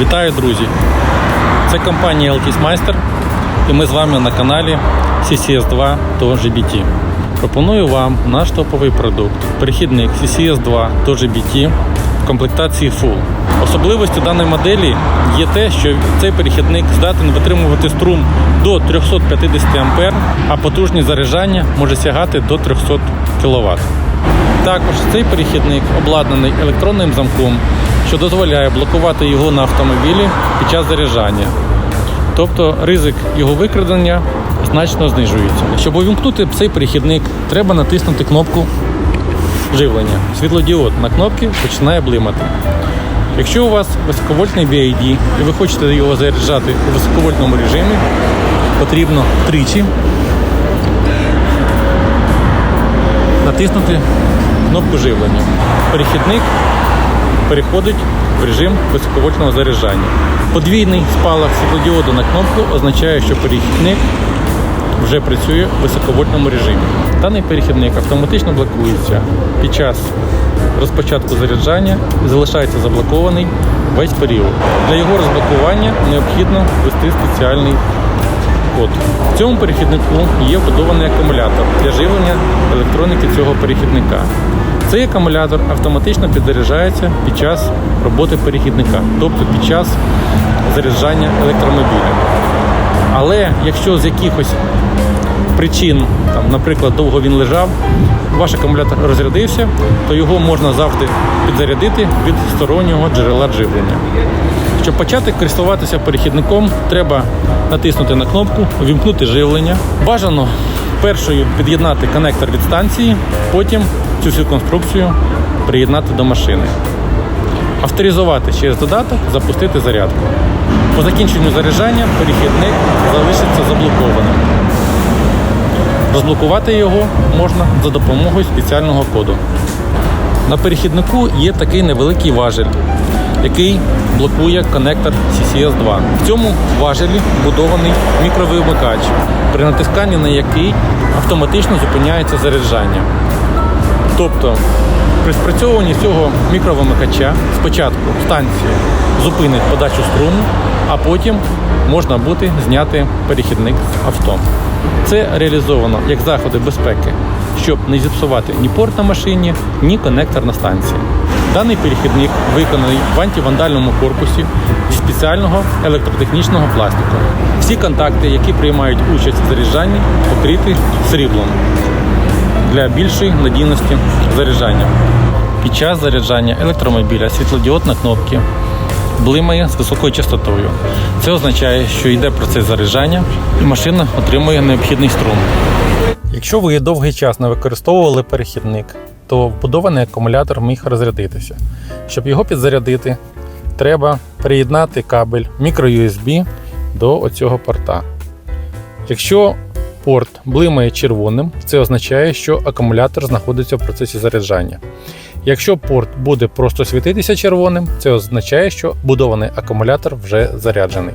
Вітаю, друзі! Це компанія Altis Meister і ми з вами на каналі CCS2 до GBT. Пропоную вам наш топовий продукт перехідник CCS2 до GBT в комплектації Full. Особливістю даної моделі є те, що цей перехідник здатен витримувати струм до 350 А, а потужність заряджання може сягати до 300 кВт. Також цей перехідник обладнаний електронним замком, що дозволяє блокувати його на автомобілі під час заряджання. Тобто ризик його викрадення значно знижується. Щоб увімкнути цей перехідник, треба натиснути кнопку живлення. Світлодіод на кнопці починає блимати. Якщо у вас високовольтний BID і ви хочете його заряджати у високовольтному режимі, потрібно тричі натиснути кнопку живлення. Перехідник переходить в режим високовольтного заряджання. Подвійний спалах світлодіоду на кнопку означає, що перехідник вже працює в високовольтному режимі. Даний перехідник автоматично блокується під час розпочатку заряджання і залишається заблокований весь період. Для його розблокування необхідно ввести спеціальний код. В цьому перехіднику є вбудований акумулятор для живлення електроніки цього перехідника. Цей акумулятор автоматично підзаряджається під час роботи перехідника, тобто під час заряджання електромобіля. Але якщо з якихось причин, там, наприклад, довго він лежав, ваш акумулятор розрядився, то його можна завжди підзарядити від стороннього джерела живлення. Щоб почати користуватися перехідником, треба натиснути на кнопку, вімкнути живлення. Бажано першою під'єднати конектор від станції, потім цю всю конструкцію приєднати до машини. Авторизувати через додаток, запустити зарядку. По закінченню заряджання перехідник залишиться заблокованим. Розблокувати його можна за допомогою спеціального коду. На перехіднику є такий невеликий важель, який блокує конектор CCS2. В цьому важелі вбудований мікровимикач, при натисканні на який автоматично зупиняється заряджання. Тобто при спрацьовуванні цього мікровимикача спочатку станція зупинить подачу струму, а потім можна буде зняти перехідник з авто. Це реалізовано як заходи безпеки, щоб не зіпсувати ні порт на машині, ні конектор на станції. Даний перехідник виконаний в антивандальному корпусі зі спеціального електротехнічного пластику. Всі контакти, які приймають участь в заряджанні, покриті сріблом для більшої надійності заряджання. Під час заряджання електромобіля світлодіод на кнопці блимає з високою частотою. Це означає, що йде процес заряджання і машина отримує необхідний струм. Якщо ви довгий час не використовували перехідник, то вбудований акумулятор міг розрядитися. Щоб його підзарядити, треба приєднати кабель microUSB до оцього порта. Якщо порт блимає червоним, це означає, що акумулятор знаходиться в процесі заряджання. Якщо порт буде просто світитися червоним, це означає, що будований акумулятор вже заряджений.